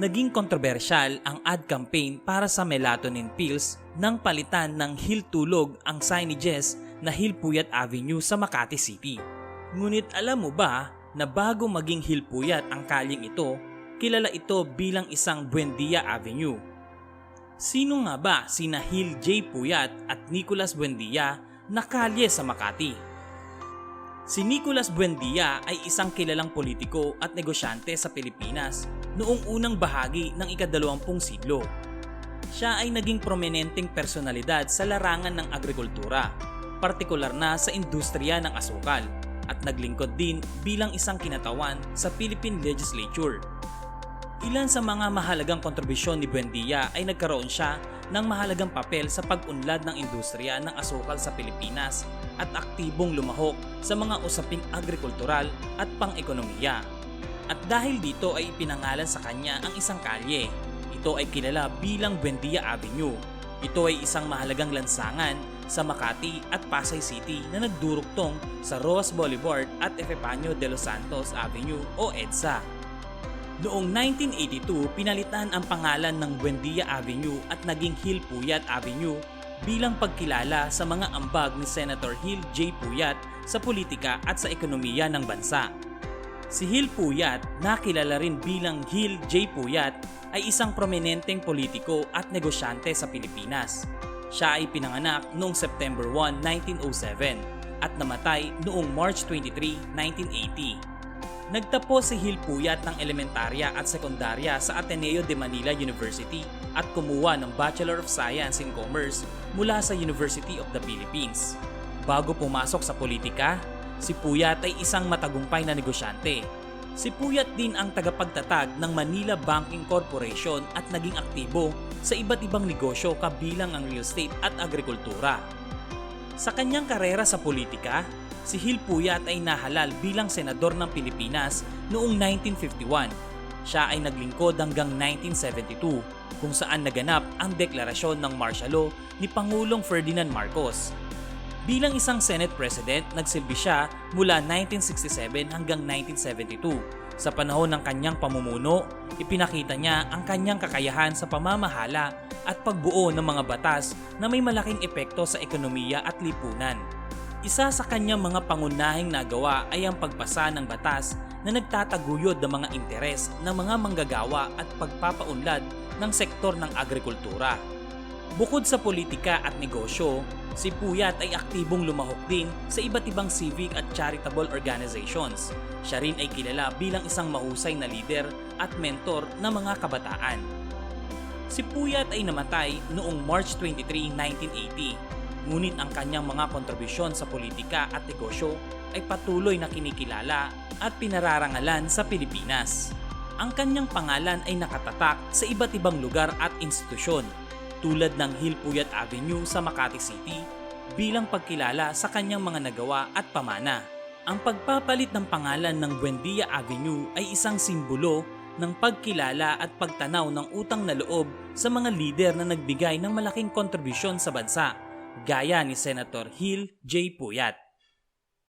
naging kontrobersyal ang ad campaign para sa melatonin pills nang palitan ng Hill Tulog ang signages na Hill Puyat Avenue sa Makati City. Ngunit alam mo ba na bago maging Hill Puyat ang kalyeng ito, kilala ito bilang isang Buendia Avenue. Sino nga ba sina Hill J. Puyat at Nicolas Buendia na kalye sa Makati? Si Nicolas Buendia ay isang kilalang politiko at negosyante sa Pilipinas noong unang bahagi ng ikadalawampung siglo. Siya ay naging prominenteng personalidad sa larangan ng agrikultura, partikular na sa industriya ng asukal, at naglingkod din bilang isang kinatawan sa Philippine Legislature. Ilan sa mga mahalagang kontribusyon ni Buendia ay nagkaroon siya ng mahalagang papel sa pag-unlad ng industriya ng asukal sa Pilipinas at aktibong lumahok sa mga usaping agrikultural at pang-ekonomiya. At dahil dito ay ipinangalan sa kanya ang isang kalye. Ito ay kilala bilang Buendia Avenue. Ito ay isang mahalagang lansangan sa Makati at Pasay City na nagduruktong sa Roas Boulevard at Epifanio de los Santos Avenue o EDSA. Noong 1982, pinalitan ang pangalan ng Buendia Avenue at naging Hill Puyat Avenue bilang pagkilala sa mga ambag ni Senator Hill J. Puyat sa politika at sa ekonomiya ng bansa. Si Hill Puyat, nakilala rin bilang Hill J. Puyat, ay isang prominenteng politiko at negosyante sa Pilipinas. Siya ay pinanganak noong September 1, 1907 at namatay noong March 23, 1980. Nagtapos si Hill Puyat ng elementarya at sekundarya sa Ateneo de Manila University at kumuha ng Bachelor of Science in Commerce mula sa University of the Philippines. Bago pumasok sa politika, si Puyat ay isang matagumpay na negosyante. Si Puyat din ang tagapagtatag ng Manila Banking Corporation at naging aktibo sa iba't ibang negosyo kabilang ang real estate at agrikultura. Sa kanyang karera sa politika, si Hill Puyat ay nahalal bilang senador ng Pilipinas noong 1951. Siya ay naglingkod hanggang 1972 kung saan naganap ang deklarasyon ng martial law ni Pangulong Ferdinand Marcos. Bilang isang Senate President, nagsilbi siya mula 1967 hanggang 1972. Sa panahon ng kanyang pamumuno, ipinakita niya ang kanyang kakayahan sa pamamahala at pagbuo ng mga batas na may malaking epekto sa ekonomiya at lipunan. Isa sa kanyang mga pangunahing nagawa ay ang pagpasa ng batas na nagtataguyod ng mga interes ng mga manggagawa at pagpapaunlad ng sektor ng agrikultura. Bukod sa politika at negosyo, si Puyat ay aktibong lumahok din sa iba't ibang civic at charitable organizations. Siya rin ay kilala bilang isang mahusay na leader at mentor ng mga kabataan. Si Puyat ay namatay noong March 23, 1980. Ngunit ang kanyang mga kontribusyon sa politika at negosyo ay patuloy na kinikilala at pinararangalan sa Pilipinas. Ang kanyang pangalan ay nakatatak sa iba't ibang lugar at institusyon tulad ng Hill Puyat Avenue sa Makati City bilang pagkilala sa kanyang mga nagawa at pamana. Ang pagpapalit ng pangalan ng Buendia Avenue ay isang simbolo ng pagkilala at pagtanaw ng utang na loob sa mga lider na nagbigay ng malaking kontribusyon sa bansa, gaya ni Senator Hill J. Puyat.